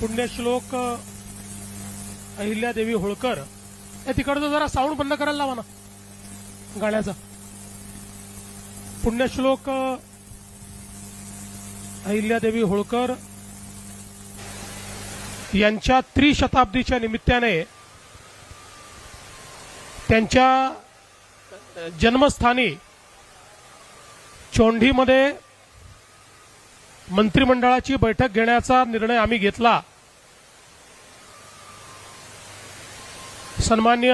पुण्यश्लोक अहिल्यादेवी होळकर या तिकडचं जरा साऊंड बंद करायला लावा ना गाण्याचा. पुण्यश्लोक अहिल्यादेवी होळकर यांच्या त्रिशताब्दीच्या निमित्ताने त्यांच्या जन्मस्थानी चोंढीमध्ये मंत्रिमंडळाची बैठक घेण्याचा निर्णय आम्ही घेतला. सन्मान्य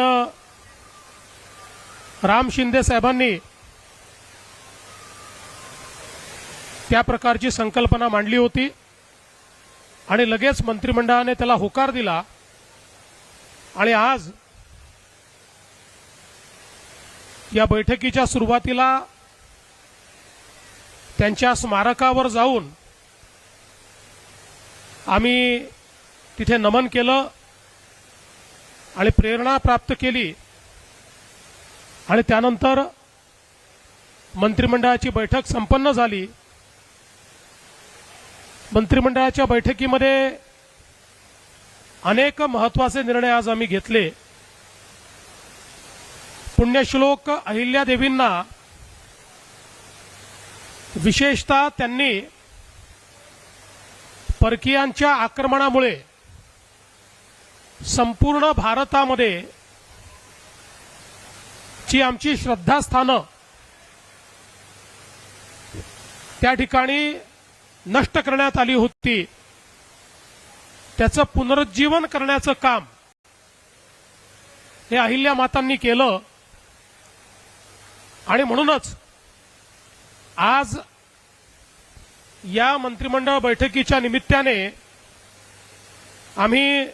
राम शिंदे साहेबांनी त्या प्रकारची संकल्पना मांडली होती आणि लगेच मंत्रिमंडळाने त्याला होकार दिला. आणि आज या बैठकीच्या सुरुवातीला त्यांच्या स्मारकावर जाऊन आम्ही तिथे नमन केलं. आणि प्रेरणा प्राप्त केली. आणि त्यानंतर मंत्रिमंडळाची बैठक संपन्न झाली. मंत्रिमंडळाच्या बैठकीमध्ये अनेक महत्त्वाचे निर्णय आज आम्ही घेतले. पुण्यश्लोक अहिल्यादेवींना विशेषतः त्यांनी परकीयांच्या आक्रमणामुळे संपूर्ण भारतामध्ये जी आमची श्रद्धास्थानं त्या ठिकाणी नष्ट करण्यात आली होती त्याचं पुनरुज्जीवन करण्याचं काम हे अहिल्या मातांनी केलं. आणि म्हणूनच आज या मंत्रिमंडळ बैठकीच्या निमित्ताने आम्ही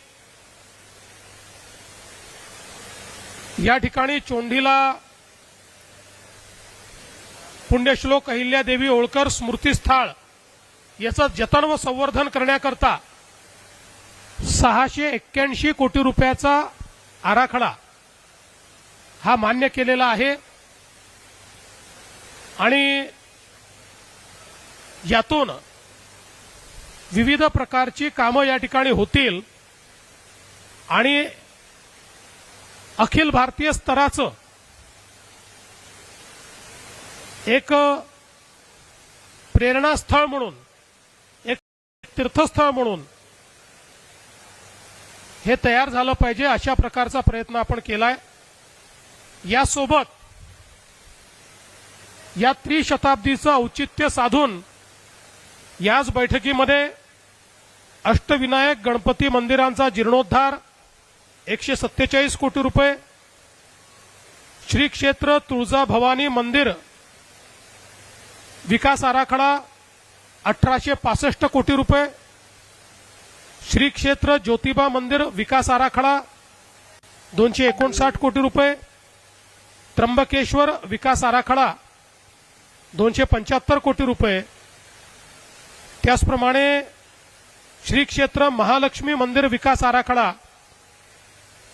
या ठिकाणी चोंढीला पुण्यश्लोक अहिल्यादेवी होळकर स्मृतीस्थळ याचं जतन व संवर्धन करण्याकरता सहाशे एक्क्याऐंशी कोटी रुपयाचा आराखडा हा मान्य केलेला आहे. आणि यातून विविध प्रकारची कामं या ठिकाणी होतील. आणि अखिल भारतीय स्तराचं एक प्रेरणास्थळ म्हणून एक तीर्थस्थळ म्हणून हे तयार झालं पाहिजे अशा प्रकारचा प्रयत्न आपण केलाय. यासोबत या त्रिशताब्दीचं औचित्य साधून याच बैठकीमध्ये अष्टविनायक गणपती मंदिरांचा जीर्णोद्धार एकशे सत्तेचाळीस कोटी रुपये. श्री क्षेत्र तुळजाभवानी मंदिर. विकास आराखडा अठराशे पासष्ट कोटी रुपये. श्री क्षेत्र ज्योतिबा मंदिर विकास आराखडा दोनशे एकोणसाठ कोटी रुपये. त्र्यंबकेश्वर विकास आराखडा दोनशे पंच्याहत्तर कोटी रुपये. त्याचप्रमाणे श्री क्षेत्र महालक्ष्मी मंदिर विकास आराखडा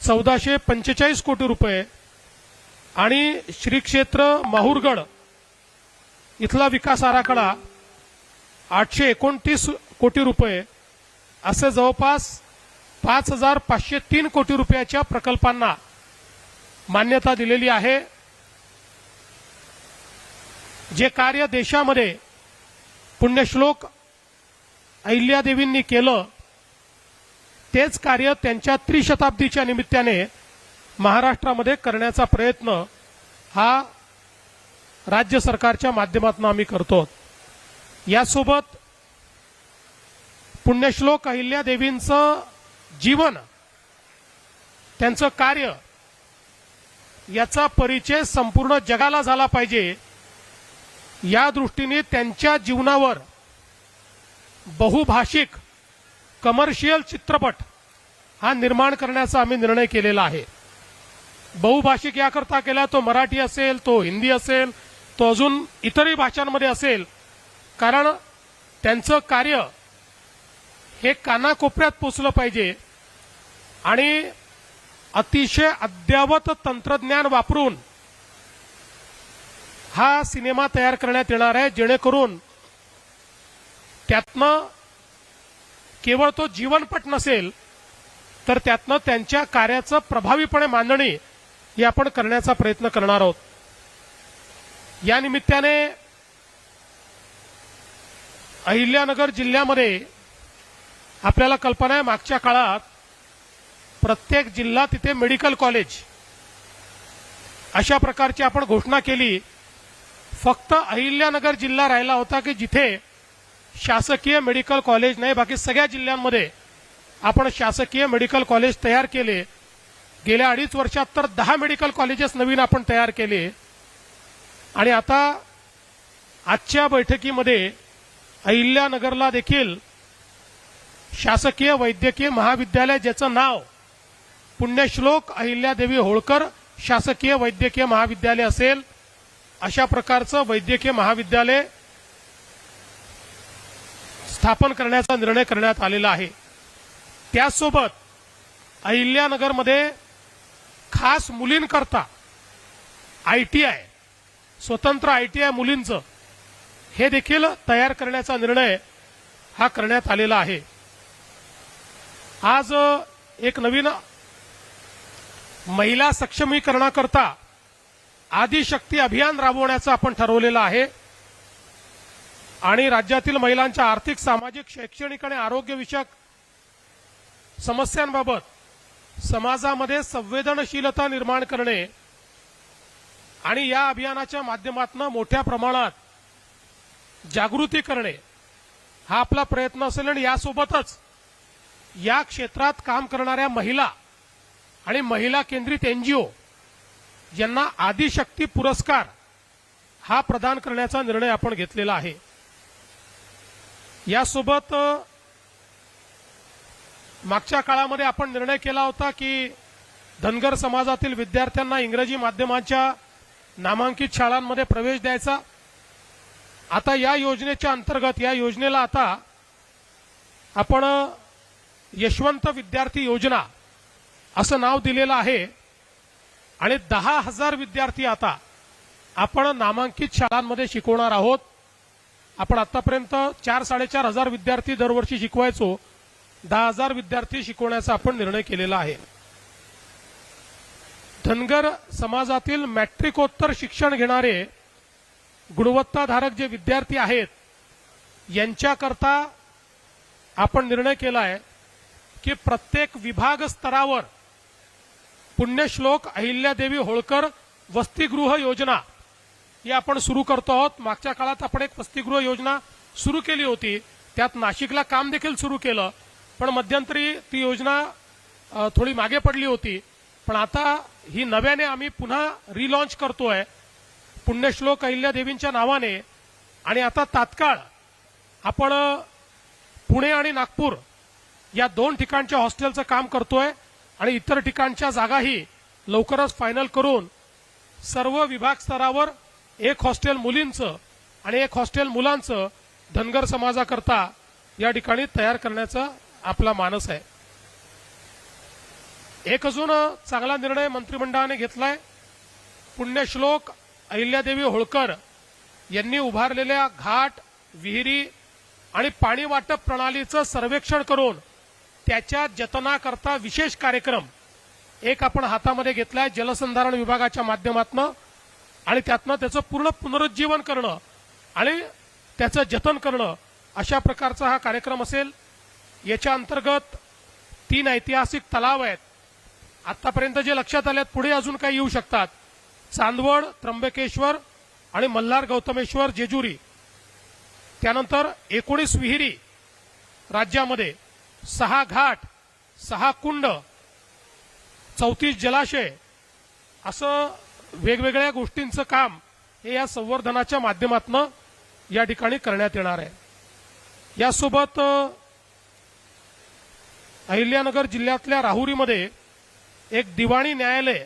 चौदाशे पंचेचाळीस कोटी रुपये आणि श्री क्षेत्र माहूरगड इथला विकास आराखडा आठशे एकोणतीस कोटी रुपये असे जवळपास पाच हजार पाचशे तीन कोटी रुपयाच्या प्रकल्पांना मान्यता दिलेली आहे. जे कार्य देशामध्ये पुण्यश्लोक अहिल्यादेवींनी केलं तेच कार्य त्यांच्या त्रिशताब्दीच्या निमित्ताने महाराष्ट्रामध्ये करण्याचा प्रयत्न हा राज्य सरकारच्या माध्यमातून आम्ही करतो. यासोबत पुण्यश्लोक अहिल्यादेवींचं जीवन त्यांचं कार्य याचा परिचय संपूर्ण जगाला झाला पाहिजे. या दृष्टीने त्यांच्या जीवनावर बहुभाषिक कमर्शियल चित्रपट हा निर्माण करण्याचा आम्ही निर्णय केलेला आहे. बहुभाषिक याकरता केला तो मराठी असेल तो हिंदी असेल तो अजून इतरही भाषांमध्ये असेल. कारण त्यांचं कार्य हे कानाकोपऱ्यात पोचलं पाहिजे आणि अतिशय अद्ययावत तंत्रज्ञान वापरून हा सिनेमा तयार करण्यात येणार आहे जेणेकरून त्यातनं केवळ तो जीवनपट नसेल तर त्यातनं त्यांच्या कार्याचं प्रभावीपणे मांडणी ही आपण करण्याचा प्रयत्न करणार आहोत. या निमित्ताने अहिल्यानगर जिल्ह्यामध्ये आपल्याला कल्पना आहे मागच्या काळात प्रत्येक जिल्हा तिथे मेडिकल कॉलेज अशा प्रकारची आपण घोषणा केली. फक्त अहिल्यानगर जिल्हा राहिला होता की जिथे शासकीय मेडिकल कॉलेज नाही बाकी सगळ्या जिल्ह्यांमध्ये आपण शासकीय मेडिकल कॉलेज तयार केले. गेल्या अडीच वर्षात तर दहा मेडिकल कॉलेजेस नवीन आपण तयार केले. आणि आता आजच्या बैठकीमध्ये अहिल्यानगरला देखील शासकीय वैद्यकीय महाविद्यालय ज्याचं नाव पुण्यश्लोक अहिल्यादेवी होळकर शासकीय वैद्यकीय महाविद्यालय असेल अशा प्रकारचं वैद्यकीय महाविद्यालय स्थापन करण्याचा निर्णय करण्यात आलेला आहे. त्याचसोबत अहिल्यानगरमध्ये खास मुलींकरता आय टी आय स्वतंत्र आय टी आय मुलींचं हे देखील तयार करण्याचा निर्णय हा करण्यात आलेला आहे. आज एक नवीन महिला सक्षमीकरणाकरता आदिशक्ती अभियान राबवण्याचं आपण ठरवलेलं आहे. आणि राज्यातील महिलांच्या आर्थिक सामाजिक शैक्षणिक आणि आरोग्यविषयक समस्यांबाबत समाजामध्ये संवेदनशीलता निर्माण करणे आणि या अभियानाच्या माध्यमातून मोठ्या प्रमाणात जागृती करणे हा आपला प्रयत्न असेल आणि यासोबतच या क्षेत्रात काम करणाऱ्या महिला आणि महिला केंद्रित एनजीओ यांना आदिशक्ती पुरस्कार हा प्रदान करण्याचा निर्णय आपण घेतलेला आहे. यासोबत मागच्या काळामध्ये आपण निर्णय केला होता की धनगर समाजातील विद्यार्थ्यांना इंग्रजी माध्यमाच्या नामांकित शाळांमध्ये प्रवेश द्यायचा. आता या योजनेच्या अंतर्गत या योजनेला आता आपण यशवंत विद्यार्थी योजना असं नाव दिलेलं आहे. आणि दहा हजार विद्यार्थी आता आपण नामांकित शाळांमध्ये शिकवणार आहोत. आपण आतापर्यंत चार साडेचार हजार विद्यार्थी दरवर्षी शिकवायचो. दहा हजार विद्यार्थी शिकवण्याचा आपण निर्णय केलेला आहे. धनगर समाजातील मॅट्रिकोत्तर शिक्षण घेणारे गुणवत्ताधारक जे विद्यार्थी आहेत यांच्याकरता आपण निर्णय केला आहे की प्रत्येक विभाग स्तरावर पुण्यश्लोक अहिल्यादेवी होळकर वसतिगृह योजना ही आपण सुरू करतो आहोत. मागच्या काळात आपण एक वसतिगृह योजना सुरू केली होती. त्यात नाशिकला काम देखील सुरू केलं. पण मध्यंतरी ती योजना थोडी मागे पडली होती. पण आता ही नव्याने आम्ही पुन्हा रिलॉन्च करतोय. पुण्यश्लोक अहिल्यादेवींच्या नावाने. आणि आता तात्काळ आपण पुणे आणि नागपूर या दोन ठिकाणच्या हॉस्टेलचं काम करतोय. आणि इतर ठिकाणच्या जागाही लवकरच फायनल करून सर्व विभाग स्तरावर एक हॉस्टेल मुलींचं आणि एक हॉस्टेल मुलांचं धनगर समाजाकरता या ठिकाणी तयार करण्याचा आपला मानस आहे. एक अजून चांगला निर्णय मंत्रिमंडळाने घेतलाय. पुण्यश्लोक अहिल्यादेवी होळकर यांनी उभारलेल्या घाट विहिरी आणि पाणी वाटप प्रणालीचं सर्वेक्षण करून त्याच्या जतनाकरता विशेष कार्यक्रम एक आपण हातामध्ये घेतलाय जलसंधारण विभागाच्या माध्यमातून आणि त्यातनं त्याचं पूर्ण पुनरुज्जीवन करणं आणि त्याचं जतन करणं अशा प्रकारचा हा कार्यक्रम असेल. याच्या अंतर्गत तीन ऐतिहासिक तलाव आहेत. आतापर्यंत जे लक्षात आले पुढे अजून काही येऊ शकतात. चांदवड त्र्यंबकेश्वर आणि मल्हार गौतमेश्वर जेजुरी. त्यानंतर एकोणीस विहिरी राज्यामध्ये सहा घाट सहा कुंड चौतीस जलाशय असं वेगवेगळ्या गोष्टींचं काम हे या संवर्धनाच्या माध्यमातून या ठिकाणी करण्यात येणार आहे. यासोबत अहिल्यानगर जिल्ह्यातल्या राहुरीमध्ये एक दिवाणी न्यायालय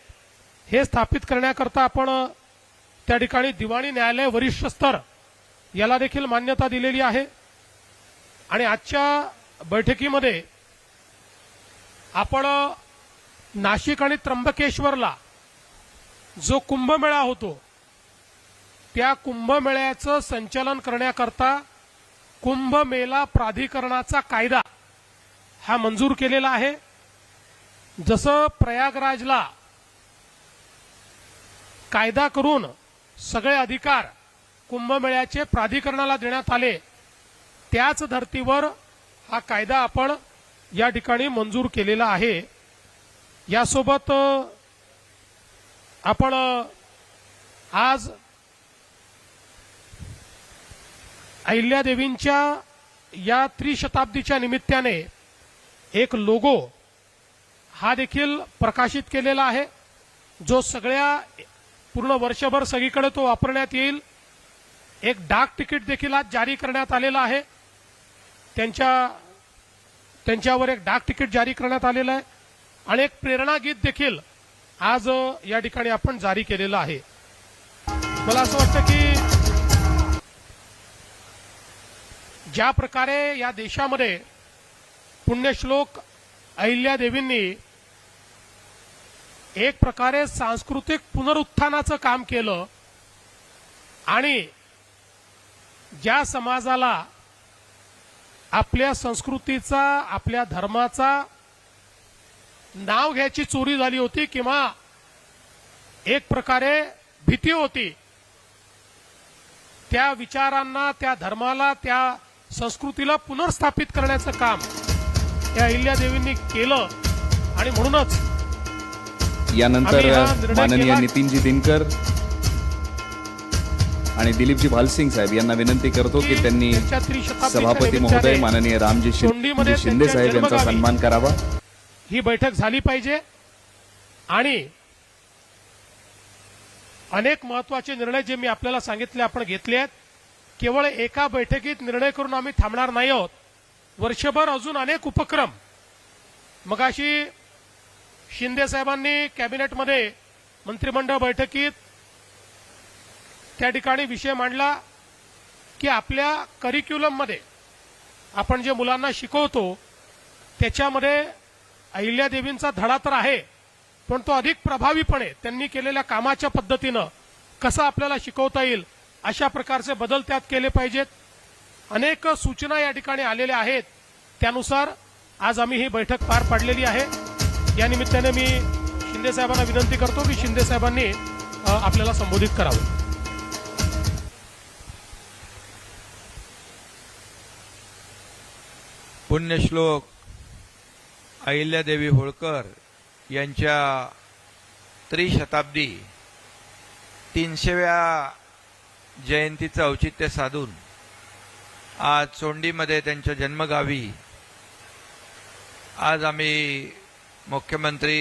हे स्थापित करण्याकरता आपण त्या ठिकाणी दिवाणी न्यायालय वरिष्ठ स्तर याला देखील मान्यता दिलेली आहे. आणि आजच्या बैठकीमध्ये आपण नाशिक आणि त्र्यंबकेश्वरला जो कुंभमेळा होतो त्या कुंभमेळ्याचं संचालन करण्याकरता कुंभमेला प्राधिकरणाचा कायदा हा मंजूर केलेला आहे. जसं प्रयागराजला कायदा करून सगळे अधिकार कुंभमेळ्याचे प्राधिकरणाला देण्यात आले त्याच धर्तीवर हा कायदा आपण या ठिकाणी मंजूर केलेला आहे. यासोबत आपण आज अहिल्यादेवींच्या या त्रिशताब्दीच्या निमित्ताने एक लोगो हा देखील प्रकाशित केलेला आहे जो सगळ्या पूर्ण वर्षभर सगळीकडे तो वापरण्यात येईल. एक डाक तिकीट देखील आज जारी करण्यात आलेलं आहे. त्यांच्या त्यांच्यावर एक डाक तिकीट जारी करण्यात आलेलं आहे. आणि एक प्रेरणा गीत देखील आज या ठिकाणी आपण जारी केलेलं आहे. मला असं वाटतं की ज्या प्रकारे या देशामध्ये पुण्यश्लोक अहिल्यादेवींनी एक प्रकारे सांस्कृतिक पुनरुत्थानाचं काम केलं आणि ज्या समाजाला आपल्या संस्कृतीचा आपल्या धर्माचा नाव घ्यायची चोरी झाली होती किंवा एक प्रकारे भीती होती त्या विचारांना त्या धर्माला त्या संस्कृतीला पुनर्स्थापित करण्याचं काम या अहिल्यादेवींनी केलं. आणि म्हणूनच यानंतर हा माननीय नितीनजी दिनकर आणि दिलीपजी भालसिंग साहेब यांना विनंती करतो की त्यांनी सभापती महोदय माननीय रामजी शिंदे साहेब यांचा सन्मान करावा. ही बैठक झाली पाहिजे. आणि अनेक महत्त्वाचे निर्णय जे मी आपल्याला सांगितले आपण घेतले आहेत. केवळ एका बैठकीत निर्णय करून आम्ही थांबणार नाही आहोत. वर्षभर अजून अनेक उपक्रम. मगाशी शिंदे साहेबांनी कॅबिनेटमध्ये मंत्रिमंडळ बैठकीत त्या ठिकाणी विषय मांडला की आपल्या करिक्युलममध्ये आपण जे मुलांना शिकवतो त्याच्यामध्ये अहिल्यादेवींचा धडा तर आहे पण तो अधिक प्रभावीपणे त्यांनी केलेल्या कामाच्या पद्धतीनं कसं आपल्याला शिकवता येईल अशा प्रकारचे बदल त्यात केले पाहिजेत. अनेक सूचना या ठिकाणी आलेल्या आहेत. त्यानुसार आज आम्ही ही बैठक पार पाडलेली आहे. या निमित्ताने मी शिंदे साहेबांना विनंती करतो की शिंदे साहेबांनी आपल्याला संबोधित करावं. पुण्यश्लोक अहिल्यादेवी होळकर यांच्या त्रिशताब्दी तीनशेव्या जयंतीचं औचित्य साधून आज चोंडीमध्ये त्यांच्या जन्मगावी आज आम्ही मुख्यमंत्री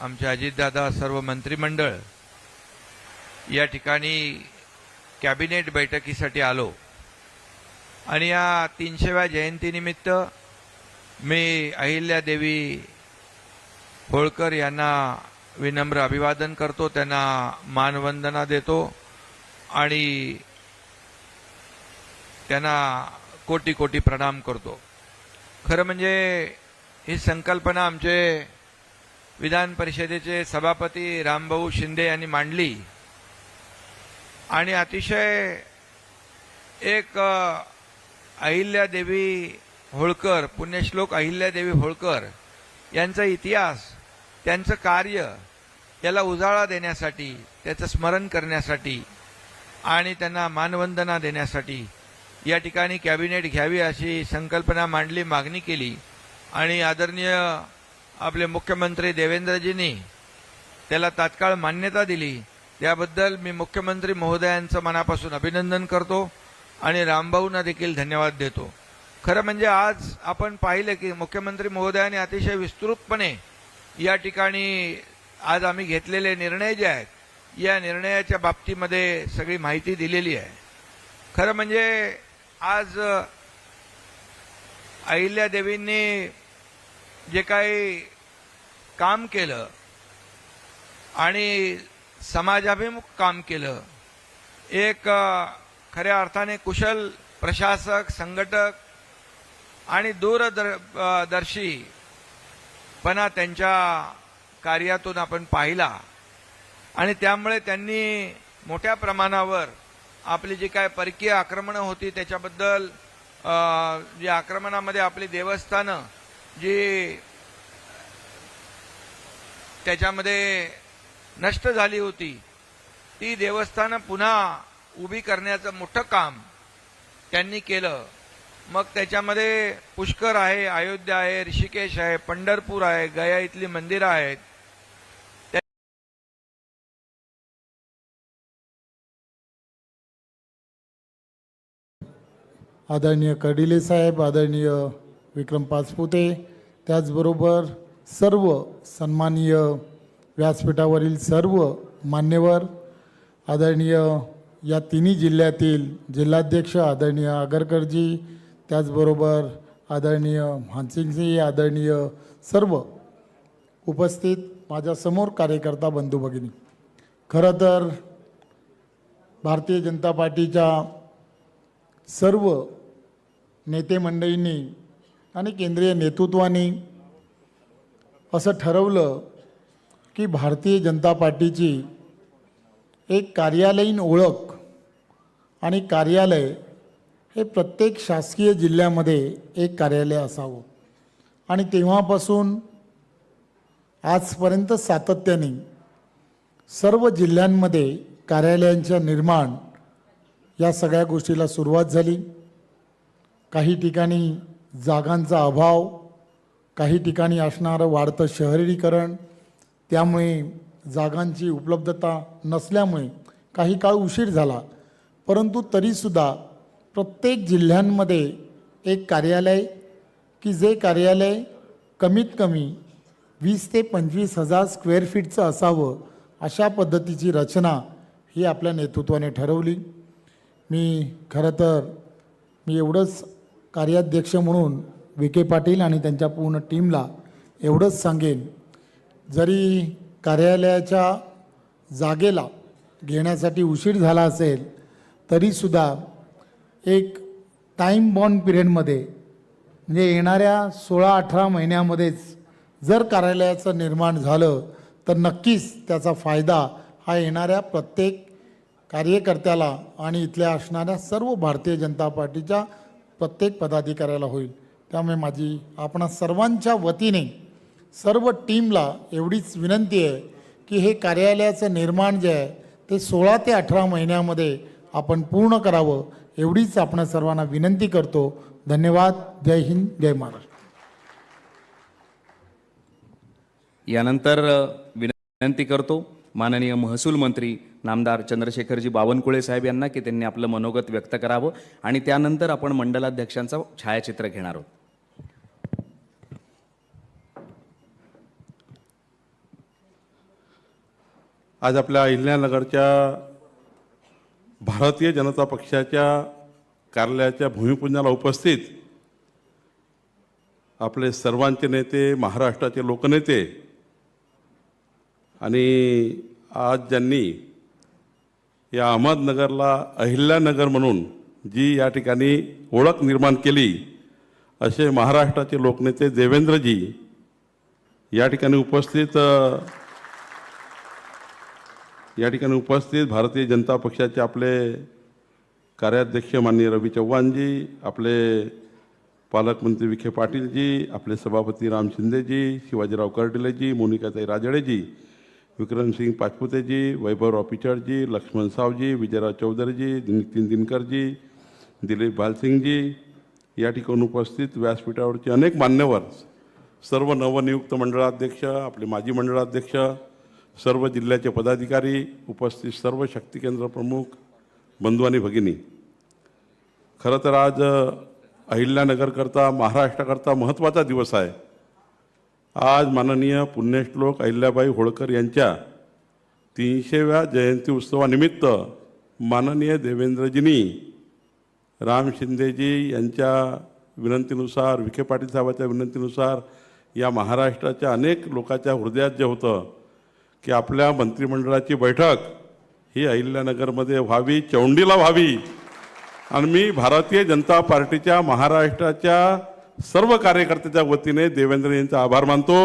आमचे अजितदादा सर्व मंत्रिमंडळ या ठिकाणी कॅबिनेट बैठकीसाठी आलो. आणि या तीनशेव्या जयंतीनिमित्त मी अहिल्यादेवी होळकर यांना विनम्र अभिवादन करतो त्यांना मानवंदना देतो आणि त्यांना कोटी कोटी प्रणाम करतो. खरं म्हणजे ही संकल्पना आमचे विधान परिषदेचे सभापती रामभाऊ शिंदे यांनी मांडली. आणि अतिशय एक अहिल्यादेवी होळकर पुण्यश्लोक अहिल्यादेवी होळकर यांचा इतिहास त्यांचं कार्य याला उजाळा देण्यासाठी त्याचं स्मरण करण्यासाठी आणि त्यांना मानवंदना देण्यासाठी या ठिकाणी कॅबिनेट घ्यावी अशी संकल्पना मांडली मागणी केली. आणि आदरणीय आपले मुख्यमंत्री देवेंद्रजींनी त्याला तात्काळ मान्यता दिली. त्याबद्दल मी मुख्यमंत्री महोदयांचं मनापासून अभिनंदन करतो आणि रामभाऊंना देखील धन्यवाद देतो. खरं म्हणजे आज आपण पाहिलं की मुख्यमंत्री महोदयांनी अतिशय विस्तृतपणे या ठिकाणी आज आम्ही घेतलेले निर्णय जे आहेत या निर्णयाच्या बाबतीमध्ये सगळी माहिती दिलेली आहे. खरं म्हणजे आज अहिल्यादेवींनी जे काही काम केलं आणि समाजाभिमुख काम केलं एक खऱ्या अर्थाने कुशल प्रशासक संघटक आणि दूरदर्शीपणा त्यांच्या कार्यातून आपण पाहिला. आणि त्यामुळे त्यांनी मोठ्या प्रमाणावर आपली जी काय परकीय आक्रमणं होती त्याच्याबद्दल जी आक्रमणामध्ये आपली देवस्थानं जी त्याच्यामध्ये नष्ट झाली होती ती देवस्थानं पुन्हा उभी करण्याचं मोठं काम त्यांनी केलं. मग त्याच्यामध्ये पुष्कर आहे अयोध्या आहे ऋषिकेश आहे पंढरपूर आहे गया इथली मंदिरं आहेत. आदरणीय कर्डिले साहेब आदरणीय विक्रम पाचपुते त्याचबरोबर सर्व सन्माननीय व्यासपीठावरील सर्व मान्यवर आदरणीय या तिन्ही जिल्ह्यातील जिल्हाध्यक्ष आदरणीय आगरकरजी त्याचबरोबर आदरणीय मानसिंगजी आदरणीय सर्व उपस्थित माझ्यासमोर कार्यकर्ता बंधू भगिनी. खरं तर भारतीय जनता पार्टीच्या सर्व नेते मंडळींनी आणि केंद्रीय नेतृत्वाने असं ठरवलं की भारतीय जनता पार्टीची एक कार्यालयीन ओळख आणि कार्यालय हे प्रत्येक शासकीय जिल्ह्यामध्ये एक कार्यालय असावं. आणि तेव्हापासून आजपर्यंत सातत्याने सर्व जिल्ह्यांमध्ये कार्यालयांच्या निर्माण या सगळ्या गोष्टीला सुरुवात झाली. काही ठिकाणी जागांचा अभाव काही ठिकाणी असणारं वाढतं शहरीकरण त्यामुळे जागांची उपलब्धता नसल्यामुळे काही काळ उशीर झाला. परंतु तरीसुद्धा प्रत्येक जिल्ह्यांमध्ये एक कार्यालय की जे कार्यालय कमीत कमी वीस ते पंचवीस हजार स्क्वेअर फीटचं असावं अशा पद्धतीची रचना ही आपल्या नेतृत्वाने ठरवली. मी खरं तर मी एवढंच कार्याध्यक्ष म्हणून विखे पाटील आणि त्यांच्या पूर्ण टीमला एवढंच सांगेन जरी कार्यालयाच्या जागेला घेण्यासाठी उशीर झाला असेल तरीसुद्धा एक टाईम बॉन्ड पिरियडमध्ये म्हणजे येणाऱ्या सोळा अठरा महिन्यामध्येच जर कार्यालयाचं निर्माण झालं तर नक्कीच त्याचा फायदा हा येणाऱ्या प्रत्येक कार्यकर्त्याला आणि इथल्या असणाऱ्या सर्व भारतीय जनता पार्टीच्या प्रत्येक पदाधिकाऱ्याला होईल. त्यामुळे माझी आपणा सर्वांच्या वतीने सर्व टीमला एवढीच विनंती आहे की हे कार्यालयाचं निर्माण जे आहे ते सोळा ते अठरा महिन्यामध्ये आपण पूर्ण करावं एवढीच आपण सर्वांना विनंती करतो. धन्यवाद. जय हिंद जय महाराष्ट्र. यानंतर विनंती करतो माननीय महसूल मंत्री नामदार चंद्रशेखरजी बावनकुळे साहेब यांना की त्यांनी आपलं मनोगत व्यक्त करावं आणि त्यानंतर आपण मंडलाध्यक्षांचं छायाचित्र घेणार आहोत. आज आपल्या अहिल्यानगरच्या भारतीय जनता पक्षाच्या कार्यालयाच्या भूमिपूजनाला उपस्थित आपले सर्वांचे नेते महाराष्ट्राचे लोकनेते आणि आज ज्यांनी या अहमदनगरला अहिल्यानगर म्हणून जी या ठिकाणी ओळख निर्माण केली असे महाराष्ट्राचे लोकनेते देवेंद्रजी या ठिकाणी उपस्थित या ठिकाणी उपस्थित भारतीय जनता पक्षाचे आपले कार्याध्यक्ष माननीय रवी चव्हाणजी आपले पालकमंत्री विखे पाटीलजी आपले सभापती राम शिंदेजी शिवाजीराव कर्डिलेजी मोनिकाताई राजळेजी विक्रमसिंग पाचपुतेजी वैभवराव पिचडजी लक्ष्मण सावजी विजयराव चौधरीजी नितीन दिनकरजी दिलीप भालसिंगजी. या ठिकाणी उपस्थित व्यासपीठावरचे अनेक मान्यवर सर्व नवनियुक्त मंडळाध्यक्ष आपले माजी मंडळाध्यक्ष सर्व जिल्ह्याचे पदाधिकारी उपस्थित सर्व शक्ती केंद्र प्रमुख बंधू आणि भगिनी. खरं तर आज अहिल्यानगरकरता महाराष्ट्राकरता महत्त्वाचा दिवस आहे. आज माननीय पुण्यश्लोक अहिल्याबाई होळकर यांच्या तीनशेव्या जयंती उत्सवानिमित्त माननीय देवेंद्रजींनी राम शिंदेजी यांच्या विनंतीनुसार विखे पाटील साहेबांच्या विनंतीनुसार या महाराष्ट्राच्या अनेक लोकांच्या हृदयात जे होतं की आपल्या मंत्रिमंडळाची बैठक ही अहिल्यानगरमध्ये व्हावी चौंडीला व्हावी. आणि मी भारतीय जनता पार्टीच्या महाराष्ट्राच्या सर्व कार्यकर्त्याच्या वतीने देवेंद्र यांचा आभार मानतो.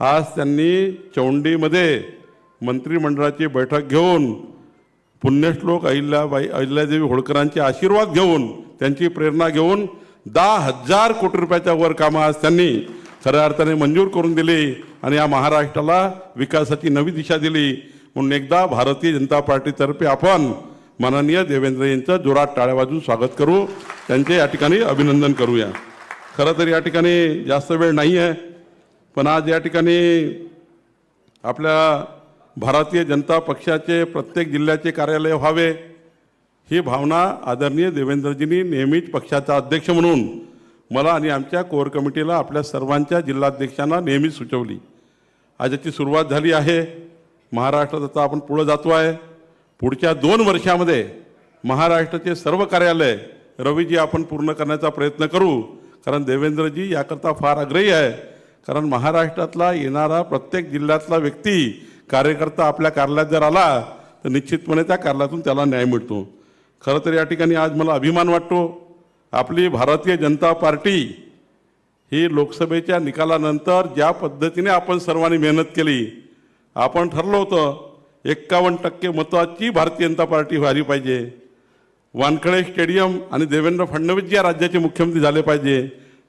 आज त्यांनी चौंडीमध्ये मंत्रिमंडळाची बैठक घेऊन पुण्यश्लोक अहिल्याबाई अहिल्यादेवी होळकरांचे आशीर्वाद घेऊन त्यांची प्रेरणा घेऊन दहा हजार कोटी रुपयाच्या वर कामं आज त्यांनी खऱ्या अर्थाने मंजूर करून दिली आणि या महाराष्ट्राला विकासाची नवी दिशा दिली. म्हणून एकदा भारतीय जनता पार्टीतर्फे आपण माननीय देवेंद्र यांचं जोरात टाळ्या स्वागत करू. त्यांचे या ठिकाणी अभिनंदन करूया. खरं तर या ठिकाणी जास्त वेळ नाही आहे पण आज या ठिकाणी आपल्या भारतीय जनता पक्षाचे प्रत्येक जिल्ह्याचे कार्यालय व्हावे ही भावना आदरणीय देवेंद्रजींनी नेहमीच पक्षाचा अध्यक्ष म्हणून मला आणि आमच्या कोर कमिटीला आपल्या सर्वांच्या जिल्हाध्यक्षांना नेहमीच सुचवली. आज याची सुरुवात झाली आहे. महाराष्ट्रात आता आपण पुढं जातो आहे. पुढच्या दोन वर्षामध्ये महाराष्ट्राचे सर्व कार्यालय रवीजी आपण पूर्ण करण्याचा प्रयत्न करू. कारण देवेंद्रजी याकरता फार आग्रही आहे. कारण महाराष्ट्रातला येणारा प्रत्येक जिल्ह्यातला व्यक्ती कार्यकर्ता आपल्या कार्यालयात जर आला तर निश्चितपणे त्या कार्यालयातून त्याला न्याय मिळतो. खरं तर या ठिकाणी आज मला अभिमान वाटतो. आपली भारतीय जनता पार्टी ही लोकसभेच्या निकालानंतर ज्या पद्धतीने आपण सर्वांनी मेहनत केली आपण ठरलं होतं एक्कावन्न टक्के मताची भारतीय जनता पार्टी व्हायला पाहिजे. वानखळे स्टेडियम आणि देवेंद्र फडणवीस या राज्याचे मुख्यमंत्री झाले पाहिजे.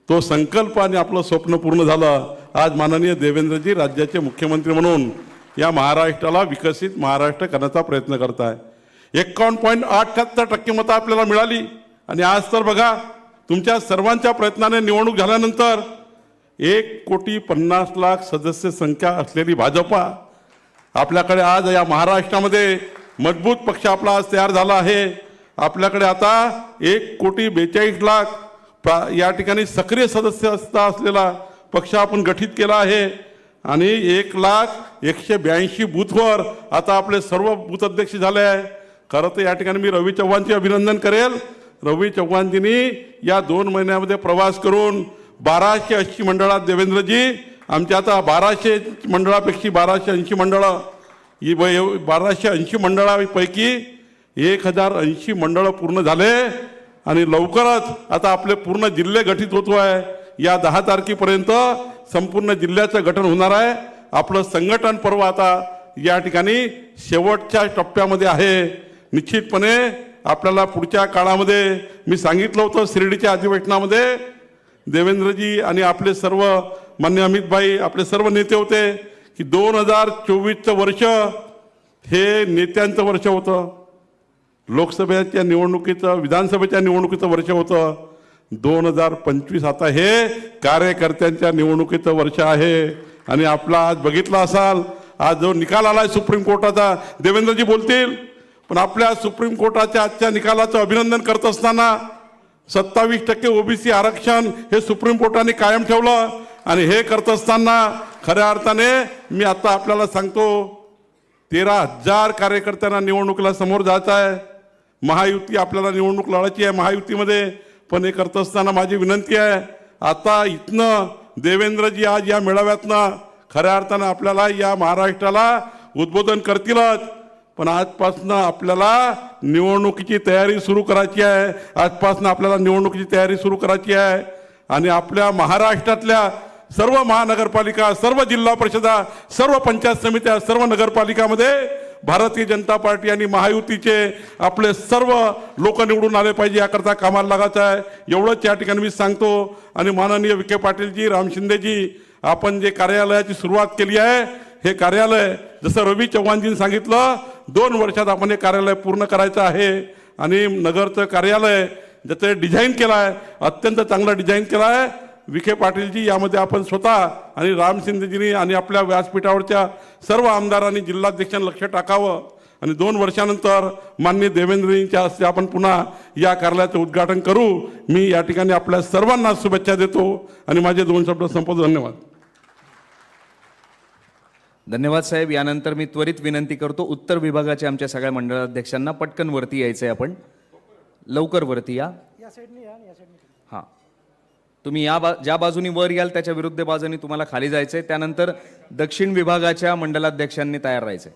तो संकल्प आणि आपलं स्वप्न पूर्ण झालं. आज माननीय देवेंद्रजी राज्याचे मुख्यमंत्री म्हणून या महाराष्ट्राला विकसित महाराष्ट्र करण्याचा प्रयत्न करत आहे एक्कावन्न पॉईंट अठ्ठ्याहत्तर टक्के मतं आपल्याला मिळाली. आणि आज तर बघा तुमच्या सर्वांच्या प्रयत्नाने निवडणूक झाल्यानंतर एक कोटी पन्नास लाख सदस्य संख्या असलेली भाजपा आपल्याकडे आज या महाराष्ट्रामध्ये मजबूत पक्ष आपला आज तयार झाला आहे. आपल्याकडे आता एक कोटी बेचाळीस लाख प्रा- या ठिकाणी सक्रिय सदस्य असता असलेला पक्ष आपण गठीत केला आहे. आणि एक लाख एकशे ब्याऐंशी बूथवर आता आपले सर्व बूथ अध्यक्ष झाले आहे. खरं तर या ठिकाणी मी रवी चव्हाणचे अभिनंदन करेल. रवी चव्हाणजींनी या दोन महिन्यामध्ये प्रवास करून बाराशे ऐंशी मंडळात देवेंद्रजी आमच्या आता बाराशे मंडळापेक्षा बाराशे ऐंशी मंडळं ही ब- बाराशे ऐंशी मंडळापैकी एक हजार ऐंशी मंडळं पूर्ण झाले आणि लवकरच आता आपले पूर्ण जिल्हे गठीत होतो आहे. या दहा तारखेपर्यंत संपूर्ण जिल्ह्याचं गठन होणार आहे. आपलं संघटन पर्व आता या ठिकाणी शेवटच्या टप्प्यामध्ये आहे. निश्चितपणे आपल्याला पुढच्या काळामध्ये मी सांगितलं होतं शिर्डीच्या अधिवेशनामध्ये. देवेंद्रजी आणि आपले सर्व मान्य अमितभाई आपले सर्व नेते होते की दोन हजार चोवीसचं वर्ष हे नेत्यांचं वर्ष होतं. लोकसभेच्या निवडणुकीचं विधानसभेच्या निवडणुकीचं वर्ष होतं. दोन हजार पंचवीस आता हे कार्यकर्त्यांच्या निवडणुकीचं वर्ष आहे. आणि आपला आज बघितला असाल आज जो निकाल आला आहे सुप्रीम कोर्टाचा देवेंद्रजी बोलतील. पण आपल्या सुप्रीम कोर्टाच्या आजच्या निकालाचं अभिनंदन करत असताना सत्तावीस टक्के ओबीसी आरक्षण हे सुप्रीम कोर्टाने कायम ठेवलं. आणि हे करत असताना खऱ्या अर्थाने मी आता आपल्याला सांगतो तेरा हजार कार्यकर्त्यांना निवडणुकीला समोर जायचं आहे. महायुती आपल्याला निवडणूक लढायची आहे महायुतीमध्ये पण हे करत असताना माझी विनंती आहे आता इथनं देवेंद्रजी आज या मेळाव्यातनं खऱ्या अर्थानं आपल्याला या महाराष्ट्राला उद्बोधन करतीलच. पण आजपासनं आपल्याला निवडणुकीची तयारी सुरू करायची आहे. आजपासनं आपल्याला निवडणुकीची तयारी सुरू करायची आहे. आणि आपल्या महाराष्ट्रातल्या सर्व महानगरपालिका सर्व जिल्हा परिषदा सर्व पंचायत समित्या सर्व नगरपालिकामध्ये भारतीय जनता पार्टी आणि महायुतीचे आपले सर्व लोक निवडून आले पाहिजे याकरता कामाला लागायचं आहे. एवढंच या ठिकाणी मी सांगतो. आणि माननीय विखे पाटीलजी राम शिंदेजी आपण जे कार्यालयाची सुरुवात केली आहे हे कार्यालय जसं रवी चव्हाणजींनी सांगितलं दोन वर्षात आपण हे कार्यालय पूर्ण करायचं आहे. आणि नगरचं कार्यालय ज्याचं डिझाईन केलं आहे अत्यंत चांगलं डिझाईन केलं आहे. विखे पाटीलजी यामध्ये आपण स्वतः आणि राम शिंदेजींनी आणि आपल्या व्यासपीठावरच्या सर्व आमदारांनी जिल्हाध्यक्षांनी लक्ष टाकावं. आणि दोन वर्षानंतर मान्य देवेंद्रजींच्या हस्ते आपण पुन्हा या कार्यालयाचं उद्घाटन करू. मी या ठिकाणी आपल्या सर्वांना शुभेच्छा देतो आणि माझे दोन शब्द संपवतो. धन्यवाद. धन्यवाद साहेब. यानंतर मी त्वरित विनंती करतो उत्तर विभागाच्या आमच्या सगळ्या मंडळाध्यक्षांना पटकन वरती यायचं आहे आपण. लवकर वरती या. हां. तुम्ही या बा ज्या बाजूनी वर याल त्याच्या विरुद्ध बाजूनी तुम्हाला खाली जायचं आहे त्यानंतर दक्षिण विभागाच्या मंडलाध्यक्षांनी तयार राहायचं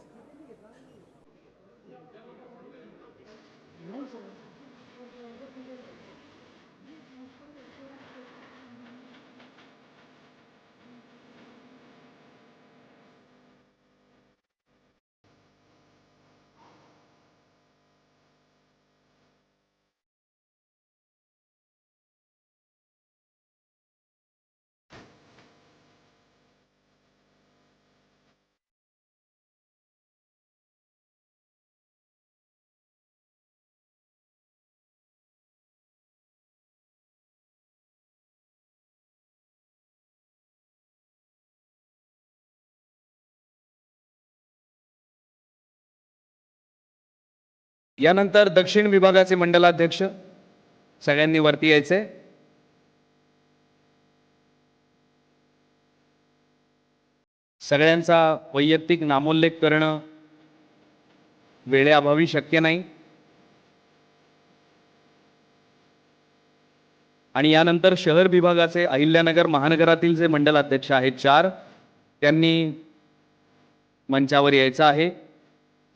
यानंतर दक्षिण विभागाचे मंडलाध्यक्ष सगळ्यांनी वरती यायचे. सगळ्यांचा वैयक्तिक नामोल्लेख करणं वेळेअभावी शक्य नाही. आणि यानंतर शहर विभागाचे अहिल्यानगर महानगरातील जे मंडल अध्यक्ष आहेत चार त्यांनी मंचावर यायचं आहे.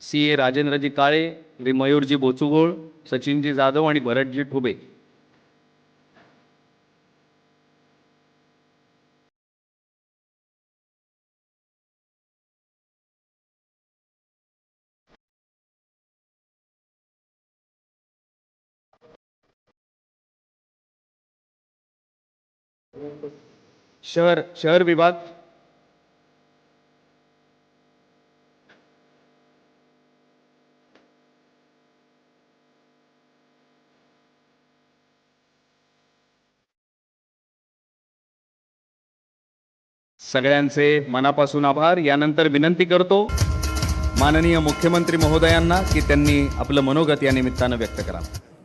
सी ए राजेंद्रजी काळे म्हणजे मयूरजी बोचुगोळ सचिनजी जाधव आणि भरतजी ठुबे. शहर शहर विभाग. सगळ्यांचे मनापासून आभार. यानंतर विनंती करतो माननीय मुख्यमंत्री महोदयांना की त्यांनी आपलं मनोगत या निमित्तानं व्यक्त करावं.